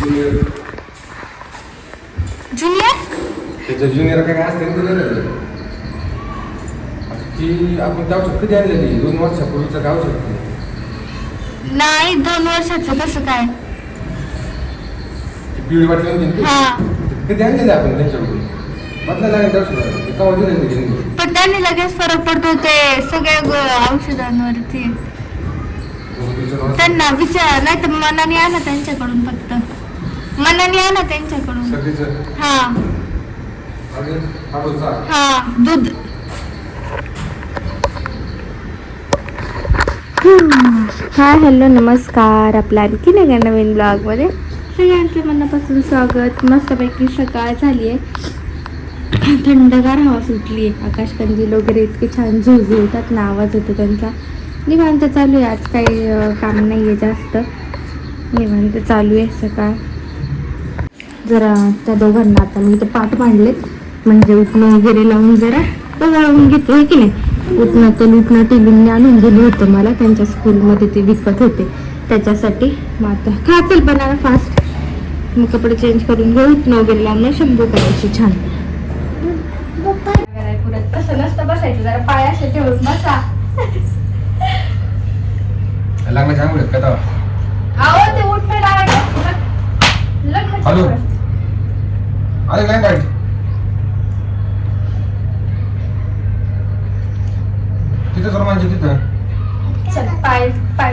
Junior junior काय असते ते आपण त्या औषध कधी आणलेली दोन वर्षापूर्वीचं काय औषध ते? नाही दोन वर्षाचं कसं काय? पिवळी वाटली होती? हा. कधी आणलेली आपण त्यांच्याकडून. बदला लागेल त्या औषधाला ते केव्हा दिलेली त्यांनी? पण त्यांनी लगेच फरक पडतो ते सगळ्या औषधांवरती. औषध- त्यांना विचार नाही तर मनाने आणा त्यांच्याकडून फक्त. मनाने आणा त्यांच्याकडून. हा. हा दूध. हाय हॅलो नमस्कार. आपल्या आणखी एका नवीन ब्लॉगमध्ये सगळ्यांचे मनापासून स्वागत. मस्तपैकी सकाळ झाली आहे. थंडगार हवा सुटली आहे. आकाशकंदील वगैरे इतके छान झुळझुळतात. ना आवाज होतो त्यांचा. निवांत चालू आहे. आज काही काम नाही आहे जास्त. निवांत चालू आहे सकाळ. जरा त्या दोघांना आता मी इथे पाठ मांडलेत. म्हणजे उठणं वगैरे लावून जरा बघावून घेतो आहे की नाही? उठणं तर उठणं टिलून आणून दिलं होतं मला. त्यांच्या स्कूलमध्ये ते विकत होते. त्याच्यासाठी मग आता खातील बनाना फास्ट मग कपडे चेंज करून घेऊ. उठणं वगैरे लावणं शंभू करायची छान. कसं नसतं बसायचं जरा पाय असे ठेवून बसा लागण्याच्या तेव्हा? अहो ते उठणं लावायचं हॅलो. लग्न काय पाहिजे तिथं सर म्हणजे तिथं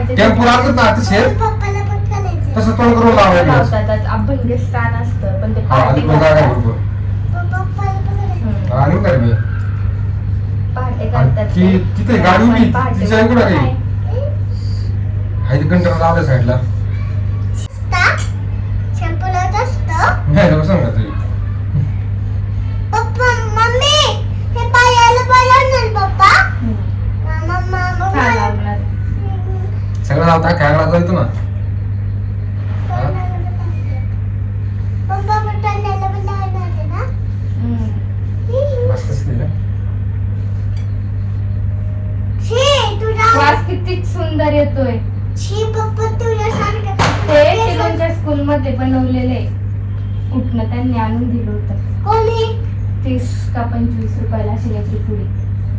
टेम्पो राहतात ना तसं तोंड करून लावायचं लावतात अभंग स्थान असतं पण ते हा काय करतात. बरोबर पप्पाला पण करायचं हम्म. आणि काय बे? पहाटे करतात ती- ते. तिथे गाडी उभी, तिच्या आहे? नाही. हाय ते कंटाळा लावल्या साईडला असतं शॅम्पू लावत असतं नाही तर सांगा तरी पप्पा मम्मी हे पायाला पाहिजे ना पप्पा हम्म. मम्मा हा, मम्मा लावणार. सगळं लावता खेळायला जायचं ना पप्पा पण टाळायला पण लावणार आहे ना हम्म. मस्त असते का? छी तुझा वास किती सुंदर येतोय छी पप्पा तुझ्यासारखं ते टिलोनच्या स्कूल मध्ये बनवलेले उठणं त्यांनी आणून दिलं होतं कोणी तीस का पंचवीस रुपयाला अशी याची पुडी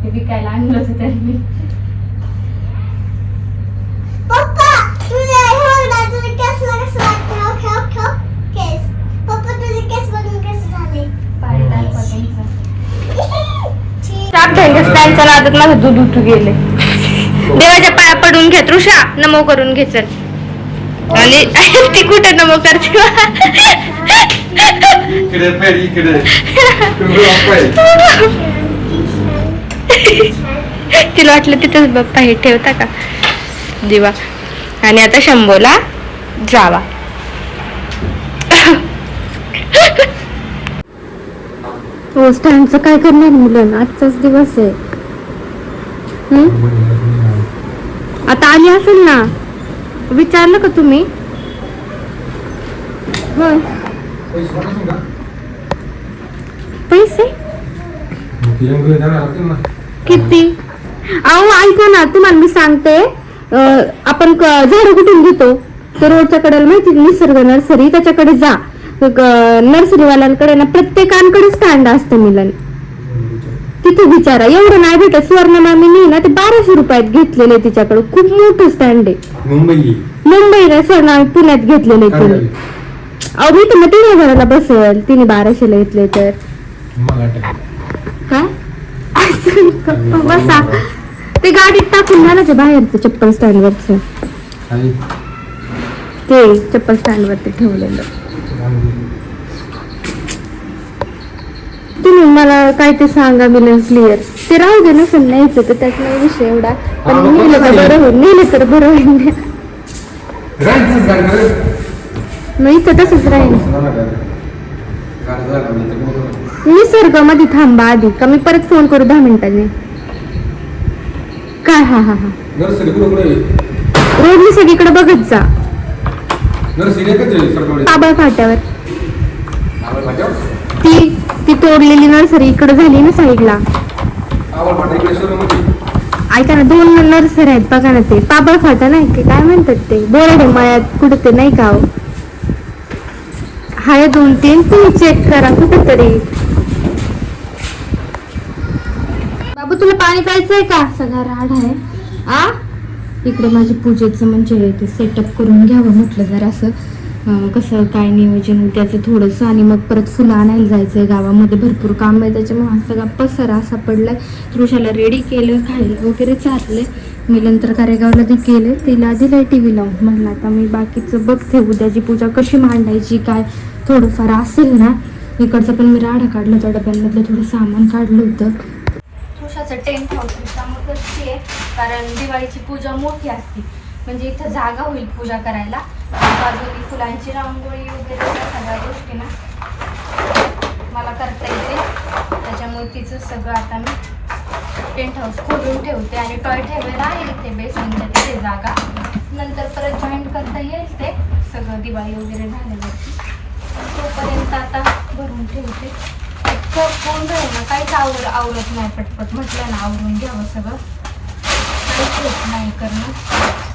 ते विकायला आणलं होतं त्यांनी पप्पा तुझ्या एवढा तुझे केस कसं वाटतं ओके ओके केस पप्पा तुझे केस बघून कसं झाले पाय दाखवा त्यांचं. छी त्यांच्या नादात माझं दूध उठू गेले देवाच्या पाया पडून घे तृषा. नमो करून घे चल. आणि ती कुठे नमो करते. तिला वाटलं तिथंच बाप्पा हे ठेवता का? दिवा. आणि आता शंभोला जावा. हो काय करणार मुलं? आजचाच दिवस आहे. हम्म? आता आली असेल ना विचारलं का तुम्ही? पैसे? किती? अहो ऐका ना तुम्हाला मी सांगते. आपण क- झाडं कुठून घेतो? तर रोडच्या कडेला माहिती निसर्ग नर्सरी त्याच्याकडे जा. नर्सरीवाल्यांकडे ना प्रत्येकांकडे स्टँड असतं मिलन. तिथे विचारा. एवढं नाही भेटत सुवर्ण मामीनी ना ते बाराशे रुपयात घेतलेले तिच्याकडे. खूप मोठं स्टँड आहे. मुंबई. मुंबईला स्वर्ण पुण्यात घेतलेले काय तिने. झाली? अहो मी तर मग तीन हजाराला बसेल. तिने बाराशेला घेतले तर. मला वाटतं. काय असं गप्प बसा. ते गाडीत टाकून ना ते बाहेरचं चप्पल स्टँड वरच आणि ते चप्पल स्टँड वरती ठेवलेलं तुम्ही मला काय ते सांगा मिलन क्लिअर ते राहू दे नसेल न्यायचं तर त्यात नाही विषय एवढा. पण हा, मग नेलं तर बरं होईल नेलं तर बरं होईल. राहायचंच गाडी रे. मग इथं तसंच राहील. जाणार गाडी. गाडी तर मग- निसर्गामध्ये थांबा आधी का मी परत फोन करू दहा मिनिटांनी? काय? हा हा हा. नर्सरी कुठं कुठे रोडनी सगळीकडे बघत जा. नर्सरी एकच आहे सरकवली. पाबळ फाट्यावर? ती ती तोडलेली नर्सरी इकडे झाली ना साईडला. ऐका ना दोन नर्सरी आहेत बघा ना ते. पापड खाता नाही का? काय म्हणतात ते? बोरडे मळ्यात कुठे ते नाही का हो? हाय दोन तीन तुम्ही चेक करा कुठेतरी. बाबू तुला पाणी प्यायचंय का? सगळा राड आहे. आ? इकडे माझ्या पूजेचं म्हणजे ते सेटअप करून घ्यावं म्हटलं जरा असं. कसं काय नियोजन त्याचं थोडंसं आणि मग परत फुलं आणायला जायचं आहे गावामध्ये. भरपूर काम आहे त्याच्यामुळे हा सगळा पसरा असा आहे तृषाला रेडी केलं खायला वगैरे चालले मी नंतर कारेगावला ते केले तिला दिलंय टी व्ही लावून म्हणलं आता मी बाकीचं बघते उद्याची पूजा कशी मांडायची काय थोडंफार असेल ना. इकडचं पण मी राडा काढला होता डब्यांमधलं थोडं सामान काढलं होतं. तुळशाचं टेंट हाऊस त्यामुळे कशी आहे कारण दिवाळीची पूजा मोठी असते. म्हणजे इथं जागा होईल पूजा करायला. बाजूनी फुलांची रांगोळी वगैरे सगळ्या गोष्टी ना मला करता येते. त्याच्यामुळे तिचं सगळं आता मी टेंट हाऊस खोलून ठेवते आणि टॉय ठेवायला आहे इथे बेसनच्या तिथे जागा. नंतर परत जॉईंट करता येईल ते. सगळं दिवाळी वगैरे झाल्यावरती. तोपर्यंत आता भरून ठेवते. कोण जाईल ना काहीच आवर आवरत नाही पटपट. म्हटलं ना आवरून घ्यावं सगळं. काहीच होत नाही करणं.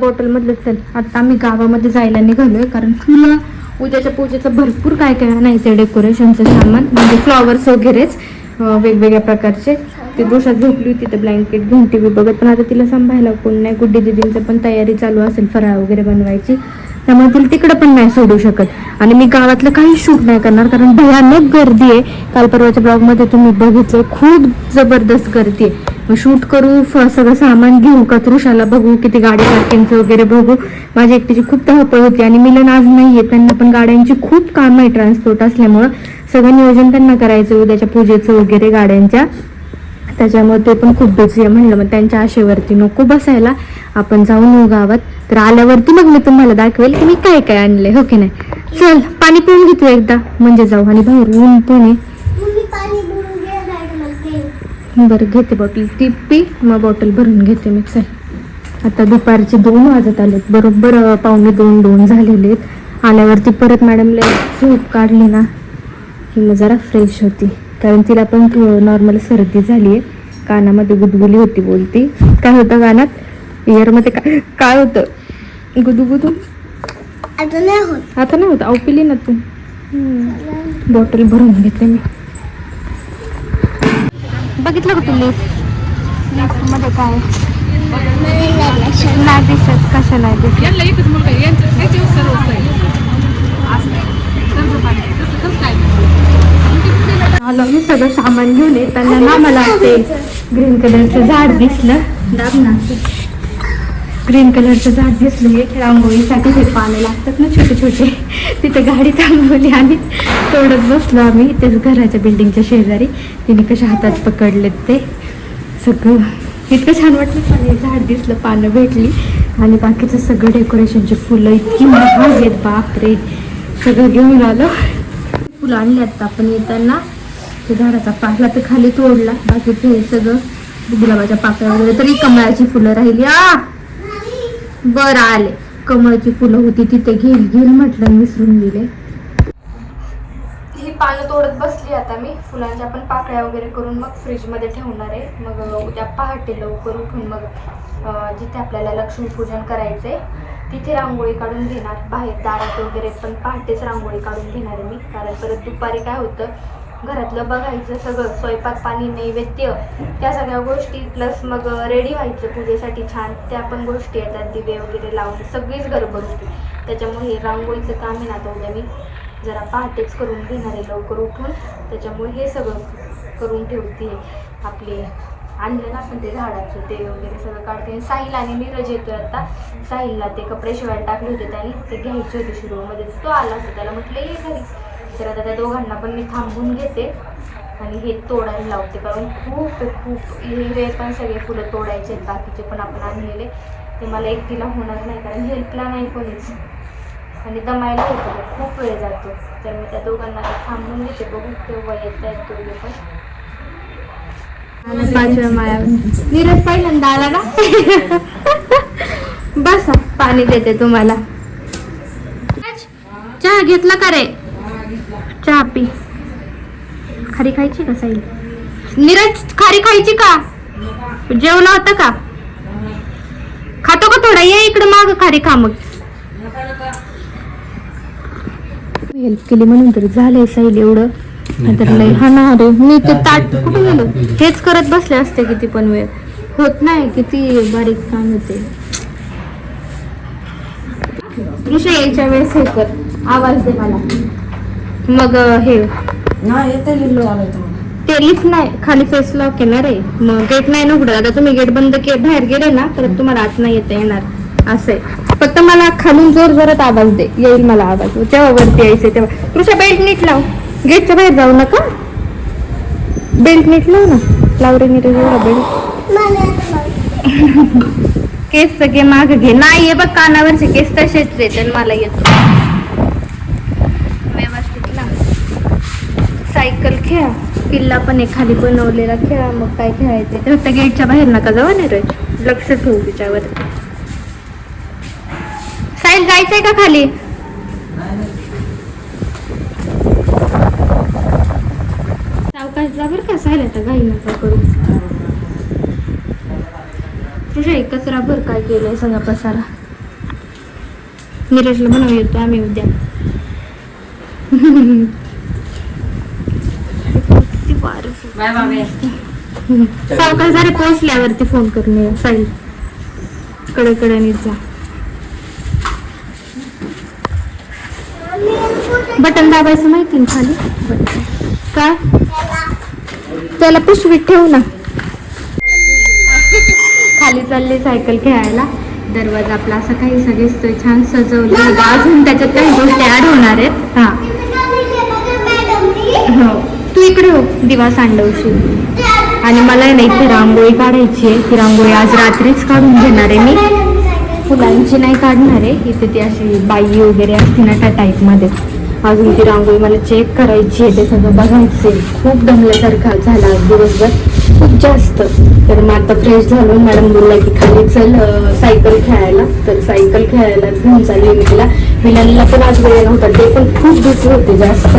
बॉटलमधलं चल. आता आम्ही गावामध्ये जायला निघालोय कारण फुलं उद्याच्या पूजेचं भरपूर काय काय आणायचं डेकोरेशनचं सामान म्हणजे फ्लॉवर्स वगैरेच वेगवेगळ्या प्रकारचे. ती दोषात झोपली होती तर ब्लँकेट घेऊन टी व्ही बघत. पण आता तिला सांभाळायला कोण नाही. गुड्डी दिदींचं पण तयारी चालू असेल फराळ वगैरे बनवायची. त्यामुळे तिला तिकडं पण नाही सोडू शकत. आणि मी गावातलं काही शूट नाही करणार कारण भयानक गर्दी आहे. काल परवाच्या ब्लॉगमध्ये तुम्ही बघितलं खूप जबरदस्त गर्दी आहे. मग शूट करू सगळं सामान घेऊ का बघू किती गाडी पार्किंगचं वगैरे बघू. माझी एकटीची खूप धावपळ होती आणि मिलन आज नाही आहे त्यांना पण गाड्यांची खूप काम आहे ट्रान्सपोर्ट असल्यामुळं. सगळं नियोजन त्यांना करायचं उद्याच्या पूजेचं वगैरे गाड्यांच्या. त्याच्यामुळे ते पण खूप बिझी आहे. म्हणलं मग त्यांच्या आशेवरती नको बसायला आपण जाऊन येऊ गावात. तर आल्यावरती मग मी तुम्हाला दाखवेल की मी काय काय आणलंय. हो की नाही? चल पाणी पिऊन घेतो एकदा. म्हणजे जाऊ आणि बाहेर ऊन पण आहे. बरं घेते बॉटल ती पी मग बॉटल भरून घेते मी. चल. आता दुपारचे दोन वाजत आलेत. बरोबर अं, पावणे दोन दोन झालेले आहेत. आल्यावरती परत मॅडमला झोप काढली ना. की मग जरा फ्रेश होती. कारण तिला पण नॉर्मल सर्दी झाली आहे कानामध्ये गुदगुली होती बोलती. काय होतं कानात? इयरमध्ये काय काय होतं? गुदुगुदू आता नाही होत. आता नाही होत? अहो पिली ना तू. बॉटल भरून घेते मी. बघितलं का तू लिस्ट लिस्टमध्ये काय? नाही दिसत कसं नाही दिसत यांना एकच मुलगा आहे. यांचं त्याच्यावर सर्व सोय. असं नाही. कर्ज पाणी. तसं- तसं काय नाही. आलो. मी सगळं सामान घेऊन येताना ना मला ते ग्रीन कलरचं झाड दिसलं. दाब ना. ग्रीन कलरचं झाड दिसलं. हे रांगोळीसाठी हे पानं लागतात ना छोटे छोटे. तिथे गाडी थांबवली आणि तोडत बसलो आम्ही. तेच घराच्या बिल्डिंगच्या शेजारी. तिने कशा हातात पकडलेत ते सगळं. इतकं छान वाटलं. पण हे झाड दिसलं पानं भेटली. आणि बाकीचं सगळं डेकोरेशनची फुलं इतकी महाग आहेत. बापरे. सगळं घेऊन आलो. फुलं आणली आता आपण येताना. ते झाडाचा पाकला तर खाली तोडला. बाकीचं हे सगळं गुलाबाच्या पाकळ्या वगैरे. तरी कमळाची फुलं राहिली. आ! बरं आले. कमळाची फुलं होती. तिथे घेईल घेईल म्हटलं मिसरून विसरून गेले. ही पानं तोडत बसली आता मी. फुलांच्या पण पाकळ्या वगैरे करून मग फ्रीजमध्ये ठेवणार आहे. मग उद्या पहाटे लवकर उठून मग जिथे आपल्याला लक्ष्मीपूजन करायचंय तिथे रांगोळी काढून घेणार. बाहेर दारात वगैरे पण पहाटेच रांगोळी काढून घेणार आहे मी. कारण परत दुपारी काय होतं घरातलं बघायचं सगळं स्वयंपाक पाणी नैवेद्य त्या सगळ्या गोष्टी प्लस मग रेडी व्हायचं पूजेसाठी छान त्या पण गोष्टी येतात दिवे वगैरे लावून सगळीच गडबड होती त्याच्यामुळे हे रांगोळीचं काम आहे ना आता उद्या मी जरा पहाटेच करून घेणार आहे लवकर उठून. त्याच्यामुळे हे सगळं करून ठेवते आपले आणलं ना आपण ते झाडाचं ते वगैरे सगळं काढते. आणि साहिल आणि नीरज येतोय आता. साहिलला ते कपडे शिवायला टाकले होते त्याने ते घ्यायचे होते शिरूमध्ये तो आला होता त्याला म्हटलं ये घरी. तर आता त्या दोघांना पण मी थांबून घेते. आणि हे तोडायला लावते कारण खूप खूप. हिरवे पण सगळे फुलं तोडायचे आहेत बाकीचे पण आपण आणलेले. ते मला एकटीला होणार नाही कारण हेल्पला नाही कोणीच. आणि दमायला येतो खूप वेळ जातो. तर मी त्या दोघांना थांबून घेते बघू केव्हा येत आहेत दोघे पण. नीरज पहिल्यांदा आला ना? बसा पाणी देते तुम्हाला. चहा घेतला का रे? चहा पी. खारी खायची का साईल नीरज खारी खायची का? जेवला होता का? खातो का थोडा? ये इकडे माग खारी खा मग. हेल्प केली म्हणून तरी झालंय साईल एवढं. नाहीतर लय हा ना अरे मी ते ताट कुठे गेलो हेच करत बसले असते किती पण वेळ. होत नाही किती बारीक काम होते. ऋषा यायच्या वेळेस हे कर. आवाज दे मला. मग हे. ते. लिफ्ट नाही खाली फेस लॉक आहे. ना रे मग गेट नाही ना उघडत. आता तुम्ही गेट बंद के बाहेर गेले ना तर तुम्हाला आत नाही येता येणार. असं आहे. फक्त मला खालून जोर जोरात आवाज दे. येईल मला आवाज. तेव्हा वरती यायचं तेव्हा. कृषा बेल्ट नीट लाव. गेटच्या बाहेर जाऊ नका. बेल्ट नीट लाव ना. लाव रे नीट बेल्ट केस सगळे माग घे. नाही बघ कानावरचे केस तसेच आणि मला येतो व्यवस्थित ना सायकल खेळा. किल्ला पण एक खाली बनवलेला खेळा. मग काय खेळायचं? तर फक्त गेटच्या बाहेर नका जाऊ ना लक्ष ठेवू तिच्यावर. साईल जायचंय का खाली? सावकाश जा बरं का. साईल आता घाई नका करू. तुझ्या एक कचरा भर काय केलाय सगळा पसारा. नीरजला म्हणून येतो आम्ही उद्या. सावकाश जरी पोहोचल्यावरती फोन करून ये साईल कडे कडे जा. बटन दाबायचं माहिती ना खाली? काय त्याला पिशवीत ठेवू ना. खाली चालली सायकल खेळायला. दरवाजा आपला असा काही सगळे छान सजवले अजून त्याच्यात काही गोष्टी ऍड होणार आहेत हा हो तू इकडे हो दिवा सांडवशील आणि मला आहे ना इथे रांगोळी काढायची आहे. ती रांगोळी आज रात्रीच काढून घेणार आहे मी. फुलांची नाही काढणार आहे. इथे ती अशी बाई वगैरे असते ना त्या टाईपमध्ये अजून ती रांगोळी मला चेक करायची आहे. ते सगळं बघायचे खूप दमल्यासारखा झाला दिवसभर. खूप जास्त. तर मग आता फ्रेश झालो. मॅडम बोलला की खाली चल सायकल खेळायला. तर सायकल खेळायला घेऊन चालली मी तिला. मिलांना पण आज वेळ नव्हता. ते पण खूप दुसरे होते जास्त.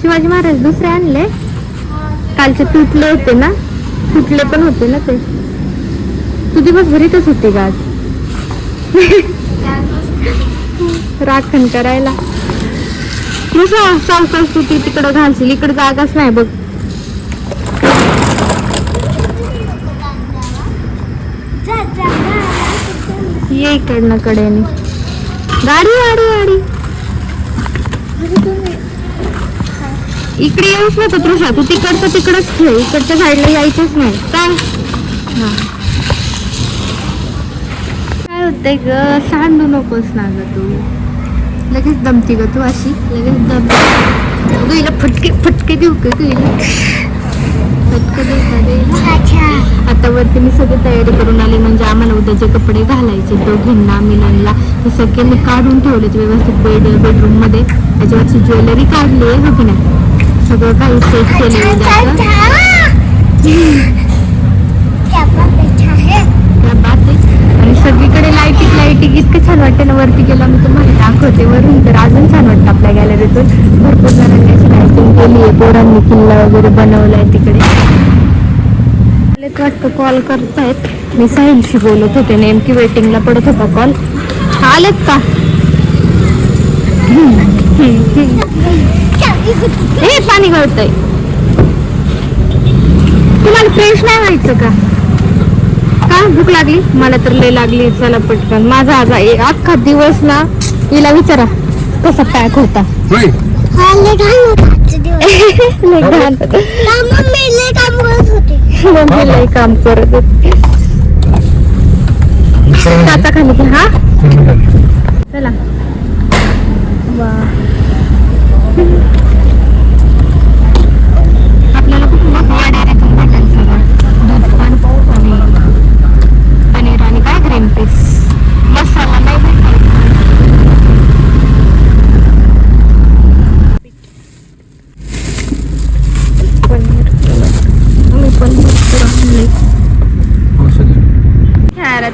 शिवाजी महाराज दुसरे आणले. कालचे तुटले होते ना? तुटले पण होते ना ते. तू दिवसभर इथंच होते का आज. राखण करायला. कसं सावकाश तू ती तिकडं घालशील. इकडं जागाच नाही बघ. ये इकडनं कडेने. गाडी गाडी गाडी. इकडे येऊच नव्हतं तृषा तू तिकडचं तिकडच खेळ इकडच्या साईडला यायचंच नाही. काय काय होतंय ग? सांडू नकोस ना ग तू. लगेच दमती ग तू अशी. लगेच दमती अगं हिला फटके फटके देऊ का तू हिला? फटके देऊ का रे? आता वरती मी सगळी तयारी करून आली म्हणजे आम्हाला उद्याचे कपडे घालायचे दोघींना मिलनला. हे सगळे मी काढून ठेवलेत व्यवस्थित बेड बेडरूममध्ये. त्याच्यावरची ज्वेलरी काढली आहे हो की नाही सगळं काही सेट केलं उद्याचं बात आहे आणि सगळीकडे लाईटिंग लाईटिंग इतकं छान वाटते ना वरती गेला मी तुम्हाला दाखवते. वरून तर अजून छान वाटतं आपल्या गॅलरीतून भरपूर जणांनी अशी लाईटिंग केली आहे. पोरांनी किल्ला वगैरे बनवलाय तिकडे. वाटतं कॉल करतायत. मी साहिलशी बोलत होते. नेमकी वेटिंगला पडत होता कॉल आलेत का? हे पाणी गळतंय. तुम्हाला फ्रेश नाही व्हायचं का? का? भूक लागली? मला तर लय लागली. चला पटकन. माझा आज अख्खा दिवस ना हिला विचारा कसा पॅक होता. मम्मी काम करत होती. खाली हा? चला.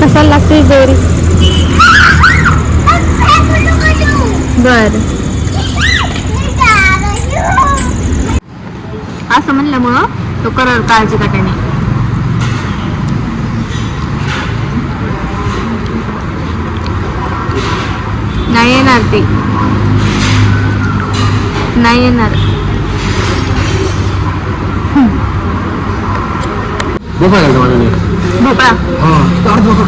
कशाला लागते दोरी बर. असं म्हणल्यामुळं तो करल काळजी का त्याने? नाही येणार ते. नाही येणार. बघायला. भोपळा हा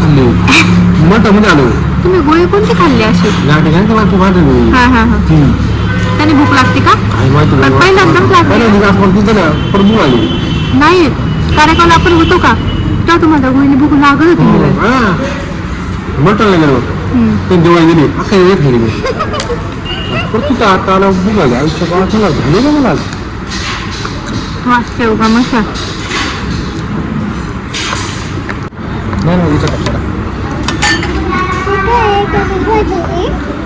खाल्ली? आलो. तुम्ही गोळी कोणती खाल्ली अशी? या ठिकाणी मला तू माहिती नाही हा हा हा. त्याने भूक लागते का? काय माहिती पण. पहिल्यांदाच लागली. परत भूक आली. नाही. कार्यक्रम आपण होतो का? तेव्हा तुम्हाला गोळीने भूक लागत होती. मुलाला. हा. मोठं लागलं. ते दिवाळी दिली अख्खा येत नाही मी तिथं आता आला? भूक आली आयुष्य काळा चला झालं का मला? शेवगा मसा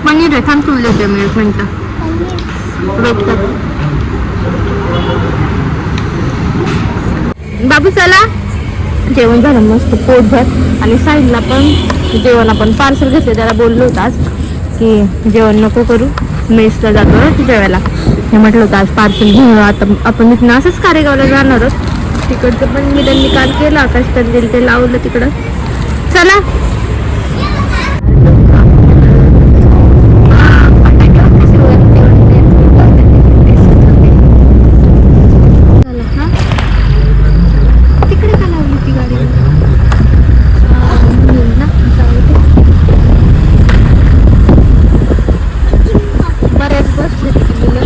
पनीर आहे थांब तुला देते मी एक मिनिटं वेट कर बाबू चला जेवण झालं मस्त पोटभर आणि साईडला पण जेवण आपण पार्सल घेतलं त्याला बोललो होतं आज की जेवण नको करू मेसला जातो ना जेवायला हे म्हटलं होतं आज पार्सल घेऊन आता आपण इथनं असंच कारेगावला जाणार तिकडचं पण मी त्यांनी काल केलं आकाश कंदील ते लावलं तिकडं चला, हा? तिकडे का लावली ती गाडी हा, म्हणून ना, जाऊ दे. बऱ्याच बसले तिथे मुलं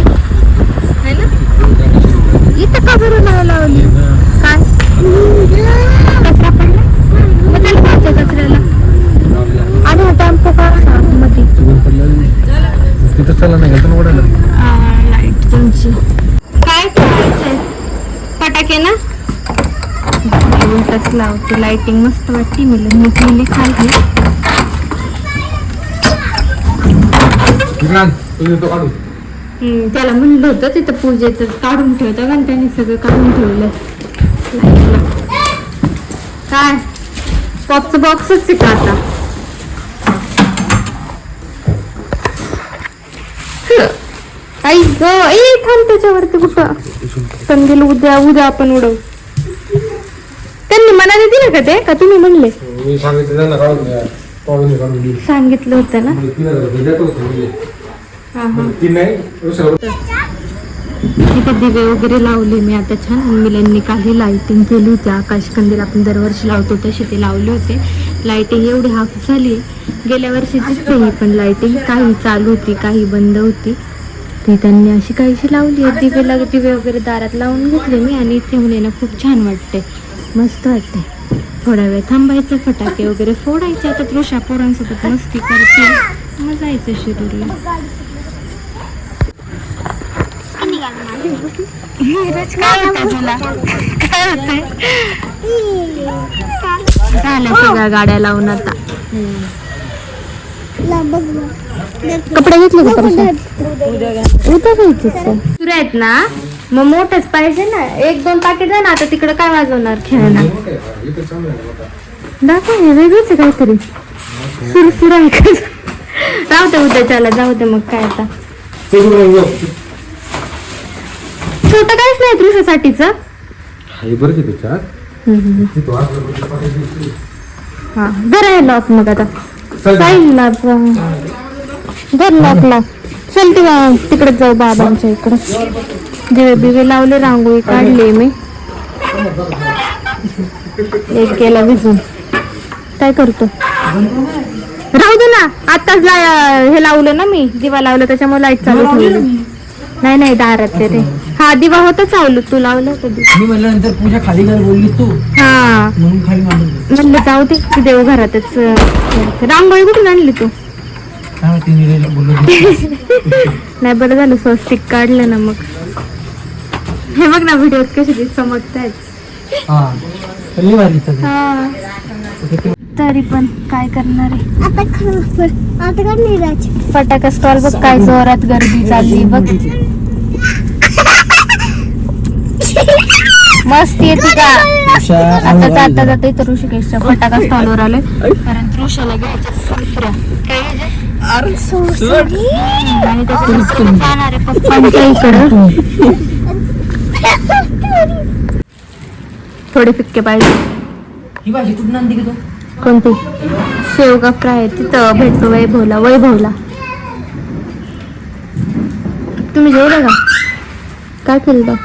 है ना इथं का बरं नाही लावली काय कचरा पडला मग त्याला पाहिजे कचऱ्याला आणि हा टेम्पो का असा मध्ये तिथं चला नाही घालतो ना तुमची काय करायचंय फटाके ना? उलटच लावते. लाइटिंग मस्त वाटते मला. मुकलेली खाली. त्याला म्हणलं होतं तिथं पूजेचं काढून ठेवतं कारण त्याने सगळं काढून ठेवलं. काय? पॉपचं बॉक्सच आहे का आता? आई ग ए थांब त्याच्यावरती कुठं? कंदील उद्या उद्या आपण उडवू. त्यांनी मनाने दिलं का ते? का तुम्ही म्हणले? मी सांगितलं त्यांना काढून द्या. पाहून काढून दिली सांगितलं होतं ना? म्हणजे देतो होतो म्हणजे. हा हा. ती नाही दुसरं इथे दिवे वगैरे लावले मी आता छान. मुलांनी काही लाइटिंग केली होती. आकाश कंदील आपण दरवर्षी लावतो तसे ते लावले होते. लाइटिंग एवढी हाफ झाली. गेल्या वर्षी दिसते ही पण लाइटिंग काही चालू होती काही बंद होती. ते त्यांनी अशी काहीशी लावली आहे. दिवे लाग दिवे वगैरे दारात लावून घेतले मी आणि इथे मुले खूप छान वाटते मस्त वाटते थोडा वेळ थांबायचं फटाके वगैरे फोडायचे. आता तृषा पोरांसोबत मस्ती करते. मग जायचं शिरूरला झालं काय सगळ्या गाड्या लावून आता. कपडे घेतले का परत? उद्या घ्यायचे सुरू आहेत ना? मग मोठंच पाहिजे ना. एक दोन पाकिट ना आता तिकडे काय वाजवणार खेळणार. दाखव हे वेगळंच आहे काहीतरी. सुरसुर आहे राहू दे उद्या त्याला जाऊ दे मग काय आता? छोटं काहीच नाही तृषासाठीच. हे बरं की त्याच्यात. हा बरं आहे लॉक मग आता. लॉक घर लॉकला चल ते तिकडे जाऊ बाबांच्या इकडं. दिवे बिवे लावले रांगोळी काढली मी. एक गेला भिजून. काय करतो? राहू दे ना. आताच ला- हे लावलं ना मी. दिवा लावलं त्याच्यामुळे लाइट चालू ठेवली. नाही नाही दारात ते रे. हा दिवा होता चालू तू लावलं कधी? मी म्हणल्यानंतर पूजा खाली काय बोलली तू. हा. म्हणून खाली मांडून म्हणलं जाऊ दे ती देव घरातच अं, रांगोळी कुठून आणली तू? काय माहिती निलेला बोललो नाही. बरं झालं स्वस्तिक काढलं ना मग. हे बघ ना व्हिडिओत कशी ते चमकतायत हा. भारी हा. तरी पण काय करणार आहे? आता खरं आता काय निराज फटाका स्टॉल बघ काय जोरात गर्दी चालली बघ. मस्त येते का आता जाता जाता इथं ऋषिकेशच्या फटाका स्टॉलवर आलोय. कारण ऋषाला घ्यायच्या आणि त्या सुसऱ्या जाणार आहे पप्पांच्या इकडं थोडे फिक्के पाहिजे. ही कोणती? शेवगा फ्राय आहे. तिथं भेटतो वैभवला वैभवला. तुम्ही जेवलं का? काय केलं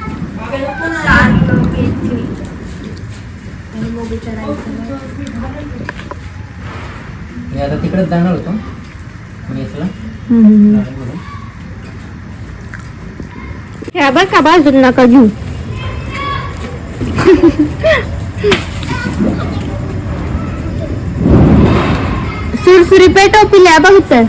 मी आता तिकडेच जाणार होतो. मेसला ह्या बघ का बाजून नका घेऊ. सुरसुरी पेटव पिल्या बघ तर